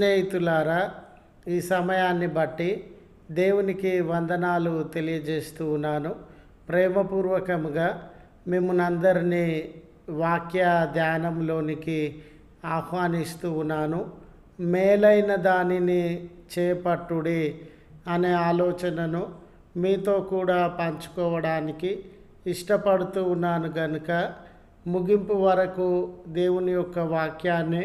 స్నేహితులారా ఈ సమయాన్ని బట్టి దేవునికి వందనాలు తెలియజేస్తూ ఉన్నాను. ప్రేమపూర్వకంగా మిమ్మల్ని అందరినీ వాక్య ధ్యానంలోనికి ఆహ్వానిస్తూ ఉన్నాను. మేలైన దానిని చేపట్టుడి అనే ఆలోచనను మీతో కూడా పంచుకోవడానికి ఇష్టపడుతూ ఉన్నాను కనుక ముగింపు వరకు దేవుని యొక్క వాక్యాన్ని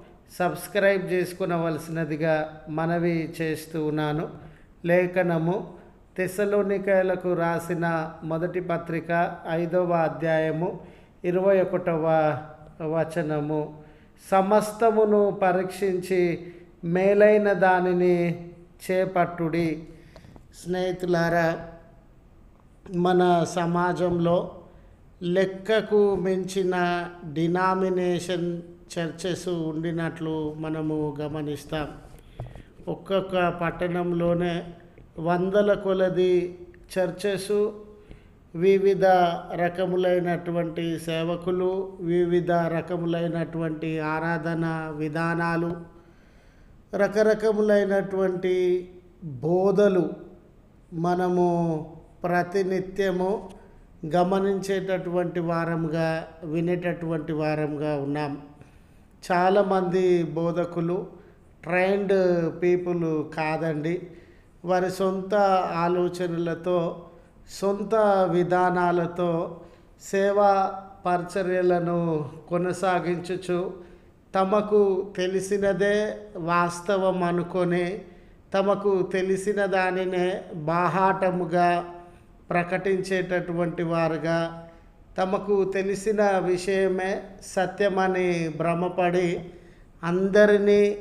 సబ్స్క్రైబ్ చేసుకునవలసినదిగా మనవి చేస్తూ ఉన్నాను. లేఖనము తెసలోనికాయలకు రాసిన మొదటి పత్రిక ఐదవ అధ్యాయము ఇరవై ఒకటవ వచనము. సమస్తమును పరీక్షించి మేలైన దానిని చేపట్టుడి. స్నేహితులారా మన సమాజంలో లెక్కకు మించిన డినామినేషన్ చర్చెస్ ఉండినట్లు మనము గమనిస్తాం. ఒక్కొక్క పట్టణంలోనే వందల కొలది చర్చెస్ వివిధ రకములైనటువంటి సేవకులు వివిధ రకములైనటువంటి ఆరాధన విధానాలు రకరకములైనటువంటి బోధలు మనము ప్రతినిత్యము గమనించేటటువంటి వారంగా వినేటటువంటి వారంగా ఉన్నాం. చాలామంది బోధకులు ట్రైన్డ్ పీపుల్ కాదండి. వారి సొంత ఆలోచనలతో సొంత విధానాలతో సేవా పరిచర్యలను కొనసాగించుచు తమకు తెలిసినదే వాస్తవం అనుకొని తమకు తెలిసిన దానినే బాహాటముగా ప్రకటించేటటువంటి వారుగా తమకు తెలిసిన విషయమే సత్యమని భ్రమపడి అందరినీ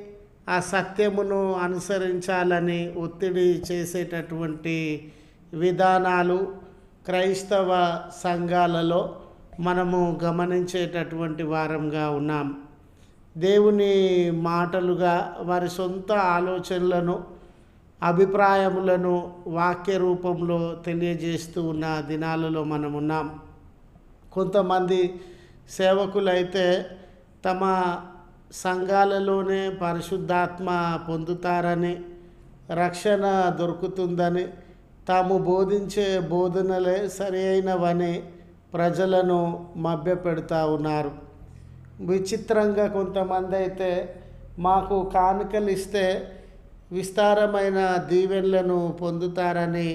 ఆ సత్యమును అనుసరించాలని ఒత్తిడి చేసేటటువంటి విధానాలు క్రైస్తవ సంఘాలలో మనము గమనించేటటువంటి వారంగా ఉన్నాం. దేవుని మాటలుగా వారి సొంత ఆలోచనలను అభిప్రాయములను వాక్య రూపంలో తెలియజేస్తూ ఉన్న దినాలలో మనం ఉన్నాం కొంతమంది సేవకులైతే తమ సంఘాలలోనే పరిశుద్ధాత్మ పొందుతారని రక్షణ దొరుకుతుందని తాము బోధించే బోధనలే సరి అయినవని ప్రజలను మభ్యపెడతా ఉన్నారు. విచిత్రంగా కొంతమంది అయితే మాకు కానుకలు ఇస్తే విస్తారమైన దీవెనలను పొందుతారని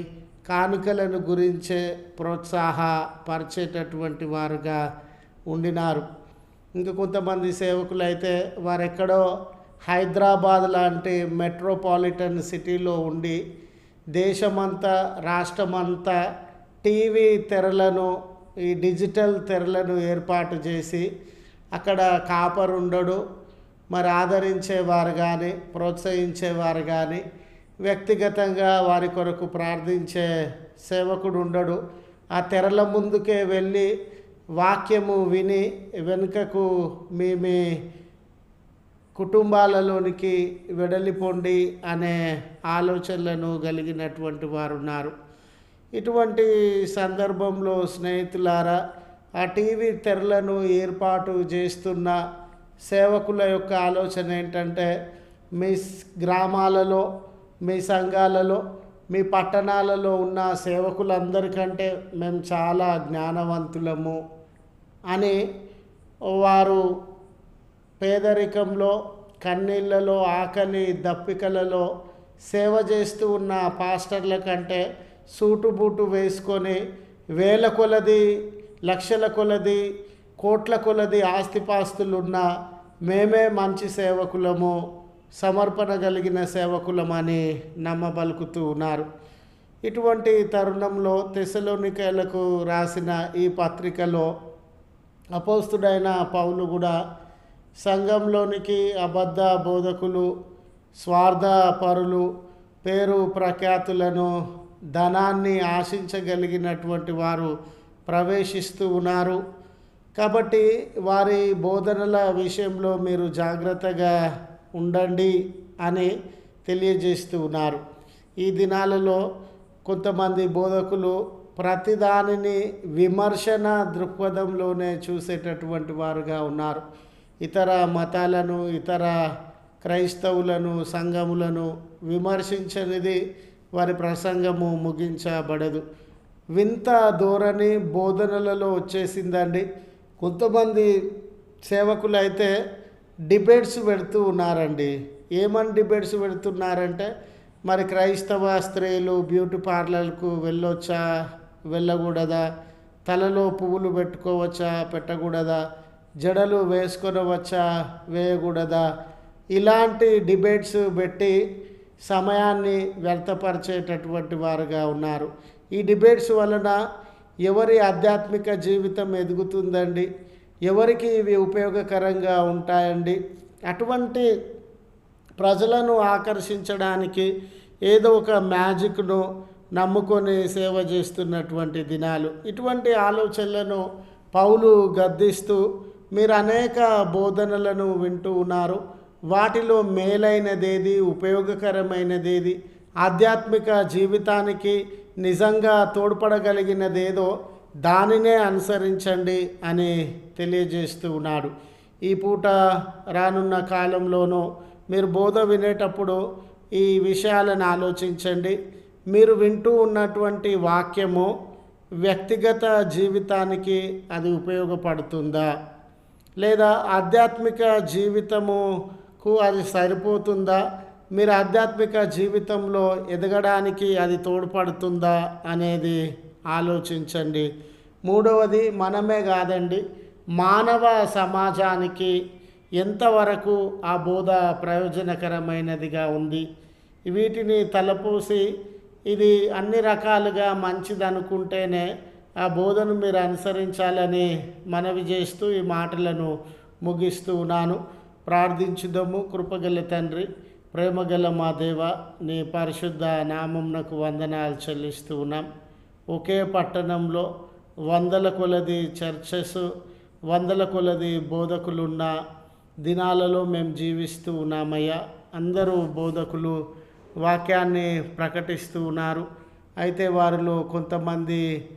కానుకలను గురించే ప్రోత్సాహపరిచేటటువంటి వారుగా ఉండినారు. ఇంకా కొంతమంది సేవకులు అయితే వారెక్కడో హైదరాబాద్ లాంటి మెట్రోపాలిటన్ సిటీలో ఉండి దేశమంతా రాష్ట్రమంతా టీవీ తెరలను ఈ డిజిటల్ తెరలను ఏర్పాటు చేసి అక్కడ కాపర్ ఉండడు మరి ఆదరించేవారు కానీ ప్రోత్సహించేవారు కానీ వ్యక్తిగతంగా వారి కొరకు ప్రార్థించే సేవకుడు ఉండడు. ఆ తెరల ముందుకే వెళ్ళి వాక్యము విని వెనుకకు మీ మీ కుటుంబాలలోనికి వెడలిపోండి అనే ఆలోచనలను కలిగినటువంటి వారు ఉన్నారు ఇటువంటి సందర్భంలో స్నేహితులారా ఆ టీవీ తెరలను ఏర్పాటు చేస్తున్న సేవకుల యొక్క ఆలోచన ఏంటంటే మీ గ్రామాలలో మీ సంఘాలలో మీ పట్టణాలలో ఉన్న సేవకులందరికంటే మేము చాలా జ్ఞానవంతులము అని వారు పేదరికంలో కన్నీళ్ళలో ఆకలి దప్పికలలో సేవ చేస్తూ ఉన్న పాస్టర్ల కంటే సూటు బూటు వేసుకొని వేల కొలది లక్షల కొలది కోట్ల కొలది ఆస్తిపాస్తులున్న మేమే మంచి సేవకులము. సమర్పణ కలిగిన సేవకులమని నమ్మబలుకుతూ ఉన్నారు. ఇటువంటి తరుణంలో తెసలోనికలకు రాసిన ఈ పత్రికలో అపోస్తుడైన పౌలు కూడా సంఘంలోనికి అబద్ధ బోధకులు స్వార్థపరులు పేరు ప్రఖ్యాతులను ధనాన్ని ఆశించగలిగినటువంటి వారు ప్రవేశిస్తూ ఉన్నారు. కాబట్టి వారి బోధనల విషయంలో మీరు జాగ్రత్తగా ఉండండి అని తెలియజేస్తూ ఉన్నారు. ఈ దినాలలో కొంతమంది బోధకులు ప్రతిదానిని విమర్శన దృక్పథంలోనే చూసేటటువంటి వారుగా ఉన్నారు. ఇతర మతాలను ఇతర క్రైస్తవులను సంఘములను విమర్శించనిది వారి ప్రసంగము ముగించబడదు. వింత ధోరణి బోధనలలో వచ్చేసిందండి. కొంతమంది సేవకులైతే డిబేట్స్ పెడుతూ ఉన్నారండి. ఏమని డిబేట్స్ పెడుతున్నారంటే మరి క్రైస్తవ స్త్రీలు బ్యూటీ పార్లర్కు వెళ్ళొచ్చా వెళ్ళకూడదా తలలో పువ్వులు పెట్టుకోవచ్చా పెట్టకూడదా జడలు వేసుకొనవచ్చా వేయకూడదా ఇలాంటి డిబేట్స్ పెట్టి సమయాన్ని వ్యర్థపరిచేటటువంటి వారుగా ఉన్నారు. ఈ డిబేట్స్ వలన ఎవరి ఆధ్యాత్మిక జీవితం ఎదుగుతుందండి? ఎవరికి ఇవి ఉపయోగకరంగా ఉంటాయండి? అటువంటి ప్రజలను ఆకర్షించడానికి ఏదో ఒక మ్యాజిక్ను నమ్ముకొని సేవ చేస్తున్నటువంటి దినాలు. ఇటువంటి ఆలోచనలను పౌలు గద్దిస్తూ మీరు అనేక బోధనలను వింటూ ఉన్నారు. వాటిలో మేలైనదేది ఉపయోగకరమైనదేది ఆధ్యాత్మిక జీవితానికి నిజంగా తోడ్పడగలిగినదేదో దానినే అనుసరించండి అని తెలియజేస్తూ ఉన్నాడు. ఈ పూట రానున్న కాలంలోనూ మీరు బోధ వినేటప్పుడు ఈ విషయాలను ఆలోచించండి. మీరు వింటూ ఉన్నటువంటి వాక్యము వ్యక్తిగత జీవితానికి అది ఉపయోగపడుతుందా? లేదా ఆధ్యాత్మిక జీవితముకు అది సరిపోతుందా? మీరు ఆధ్యాత్మిక జీవితంలో ఎదగడానికి అది తోడ్పడుతుందా అనేది ఆలోచించండి. మూడవది మనమే కాదండి మానవ సమాజానికి ఎంతవరకు ఆ బోధ ప్రయోజనకరమైనదిగా ఉంది? వీటిని తలపోసి ఇది అన్ని రకాలుగా మంచిదనుకుంటేనే ఆ బోధను మీరు అనుసరించాలని మనవి చేస్తూ ఈ మాటలను ముగిస్తూ ఉన్నాను. ప్రార్థించుదము. కృపగల తండ్రి ప్రేమగల మా దేవ నీ పరిశుద్ధ నామంనకు వందనాలు చెల్లిస్తూ ఉన్నాం. ఒకే పట్టణంలో వందల కొలది చర్చెస్ వందల కొలది బోధకులున్న దినాలలో మేము జీవిస్తూ ఉన్నామయ్యా. అందరూ బోధకులు వాక్యాన్ని ప్రకటిస్తూ ఉన్నారు. అయితే వారిలో కొంతమంది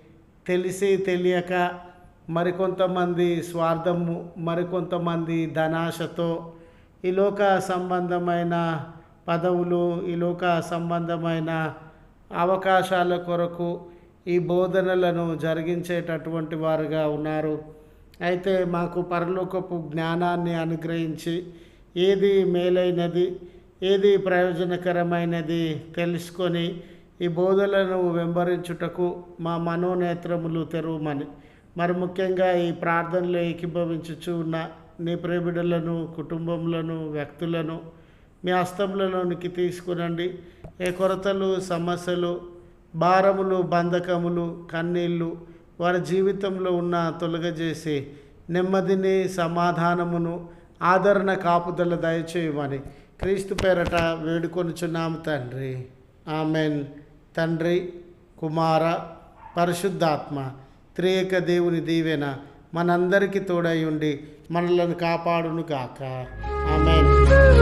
తెలిసి తెలియక మరికొంతమంది స్వార్థము మరికొంతమంది ధనాశతో ఈ లోక సంబంధమైన పదవులు ఈ లోక సంబంధమైన అవకాశాల కొరకు ఈ బోధనలను జరిగించేటటువంటి వారుగా ఉన్నారు. అయితే మాకు పరలోకపు జ్ఞానాన్ని అనుగ్రహించి ఏది మేలైనది ఏది ప్రయోజనకరమైనది తెలుసుకొని ఈ బోధలను వెంబరించుటకు మా మనోనేత్రములు తెరవమని మరి ముఖ్యంగా ఈ ప్రార్థనలో ఏకీభవించుచు ఉన్న నీ ప్రేమిడులను కుటుంబములను వ్యక్తులను మీ హస్తంలోనికి తీసుకురండి. ఏ కొరతలు సమస్యలు భారములు బంధకములు కన్నీళ్ళు వారి జీవితంలో ఉన్న తొలగజేసి నెమ్మదిని సమాధానమును ఆదరణ కాపుదల దయచేయమని క్రీస్తు పేరట వేడుకొనుచున్నాము తండ్రి. ఆమెన్. తండ్రి కుమార పరిశుద్ధాత్మ త్రియేక దేవుని దీవెన మనందరికీ తోడై ఉండి మనలను కాపాడును గాక ఆమెన్.